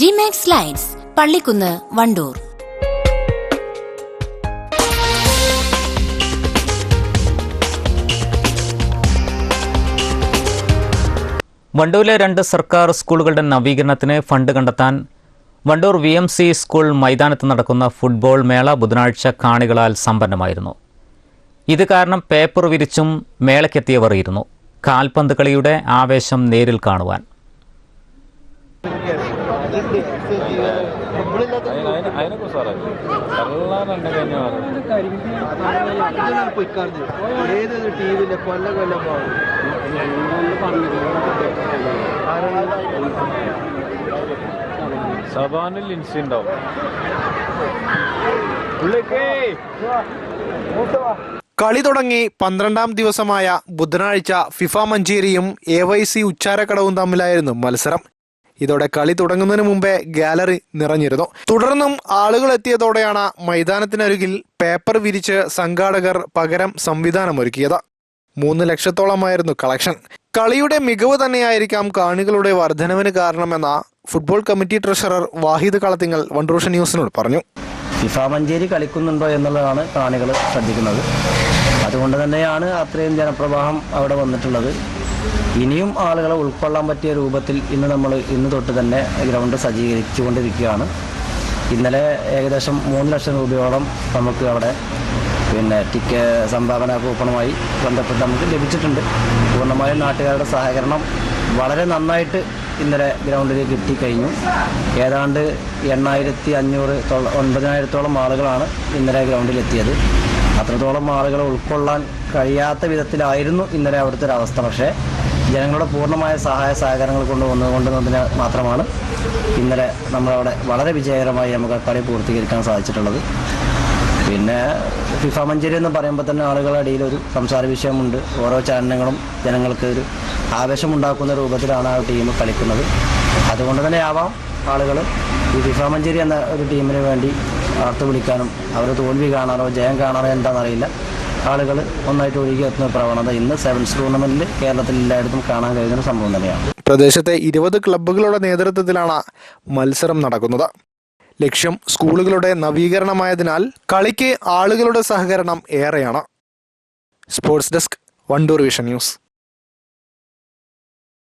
Dimax lights Pallikkunnu Wandoor. വണ്ടൂരിലെ രണ്ട് സർക്കാർ സ്കൂളുകളുടെ നവീകരണത്തിന് ഫണ്ട് കണ്ടെത്താൻ Wandoor V M C school മൈതാനത്ത് നടക്കുന്ന ഫുട്ബോൾ മേള ബുധനാഴ്ച കാണികളാൽ സമ്പന്നമായിരുന്നു. ഇത് കാരണം പേപ്പർ വിരിച്ചും മേളയ്ക്കെത്തിയവർ ഇരുന്നു. കാൽപന്ത് കളിയുടെ ആവേശം നേരിൽ കാണുവാൻ. സബാനിൽ ഇൻസി കളി തുടങ്ങി പന്ത്രണ്ടാം ദിവസമായ ബുധനാഴ്ച ഫിഫ മഞ്ചേരിയും എ വൈ സി ഉച്ചാരക്കടവും തമ്മിലായിരുന്നു മത്സരം. ഇതോടെ കളി തുടങ്ങുന്നതിന് മുമ്പേ ഗാലറി നിറഞ്ഞിരുന്നു. തുടർന്നും ആളുകൾ എത്തിയതോടെയാണ് മൈതാനത്തിനരികിൽ പേപ്പർ വിരിച്ച് സംഘാടകർ പകരം സംവിധാനമൊരുക്കിയത് മൂന്ന് ലക്ഷത്തോളമായിരുന്നു കളക്ഷൻ. കളിയുടെ മികവ് തന്നെയായിരിക്കാം കാണികളുടെ വർധനവിന് കാരണമെന്ന football committee treasurer Wahid Kalathingal വൺറൂഷൻ ന്യൂസിനോട് പറഞ്ഞു. ഫിഫ മഞ്ചേരി കളിക്കുന്നുണ്ടോ എന്നുള്ളതാണ് കാണികൾ ശ്രദ്ധിക്കുന്നത്. അതുകൊണ്ട് തന്നെയാണ് അത്രയും ജനപ്രവാഹം അവിടെ വന്നിട്ടുള്ളത്. ഇനിയും ആളുകളെ ഉൾക്കൊള്ളാൻ പറ്റിയ രൂപത്തിൽ ഇന്ന് നമ്മൾ ഇന്ന് തൊട്ട് തന്നെ ഗ്രൗണ്ട് സജ്ജീകരിച്ചു കൊണ്ടിരിക്കുകയാണ് ഇന്നലെ ഏകദേശം മൂന്ന് ലക്ഷം രൂപയോളം നമുക്ക് അവിടെ പിന്നെ ടിക്ക സംഭാവന കൂപ്പണുമായി ബന്ധപ്പെട്ട് നമുക്ക് ലഭിച്ചിട്ടുണ്ട്. പൂർണമായും നാട്ടുകാരുടെ സഹകരണം വളരെ നന്നായിട്ട് ഇന്നലെ ഗ്രൗണ്ടിൽ കിട്ടിക്കഴിഞ്ഞു ഏതാണ്ട് എണ്ണായിരത്തി അഞ്ഞൂറ് ഒൻപതിനായിരത്തോളം ആളുകളാണ് ഇന്നലെ ഗ്രൗണ്ടിൽ എത്തിയത് അത്രത്തോളം ആളുകളെ ഉൾക്കൊള്ളാൻ കഴിയാത്ത വിധത്തിലായിരുന്നു ഇന്നലെ അവിടുത്തെ ഒരു അവസ്ഥ. പക്ഷേ ജനങ്ങളുടെ പൂർണമായ സഹായ സഹകരണങ്ങൾ കൊണ്ട് വന്നുകൊണ്ടുവന്നതിന് മാത്രമാണ് ഇന്നലെ നമ്മളവിടെ വളരെ വിജയകരമായി നമുക്ക് കളി പൂർത്തീകരിക്കാൻ സാധിച്ചിട്ടുള്ളത്. പിന്നെ ഫിഫ മഞ്ചേരി എന്ന് പറയുമ്പോൾ തന്നെ ആളുകളുടെ ഇടയിൽ ഒരു സംസാര വിഷയമുണ്ട്. ഓരോ ചലനങ്ങളും ജനങ്ങൾക്ക് ഒരു ആവേശമുണ്ടാക്കുന്ന രൂപത്തിലാണ് ആ ടീം കളിക്കുന്നത്. അതുകൊണ്ട് തന്നെ ആവാം ആളുകൾ ഈ ഫിഫ മഞ്ചേരി എന്ന ഒരു ടീമിന് വേണ്ടി ആർത്തു വിളിക്കാനും അവർ തോൽവി കാണാനോ ജയം കാണാനോ എന്താണെന്നറിയില്ല. ആളുകൾ ഒന്നായിട്ട് ഒഴുകി എത്തുന്ന പ്രവണത ഇന്ന് സെവൻസ് ടൂർണമെന്റിൽ കേരളത്തിൽ എല്ലായിടത്തും കാണാൻ കഴിയുന്ന സംഭവം തന്നെയാണ്. പ്രദേശത്തെ ഇരുപത് ക്ലബ്ബുകളുടെ നേതൃത്വത്തിലാണ് മത്സരം നടക്കുന്നത്. ലക്ഷ്യം സ്കൂളുകളുടെ നവീകരണമായതിനാൽ കളിക്ക് ആളുകളുടെ സഹകരണം ഏറെയാണ്. Sports desk Wandoor vision news.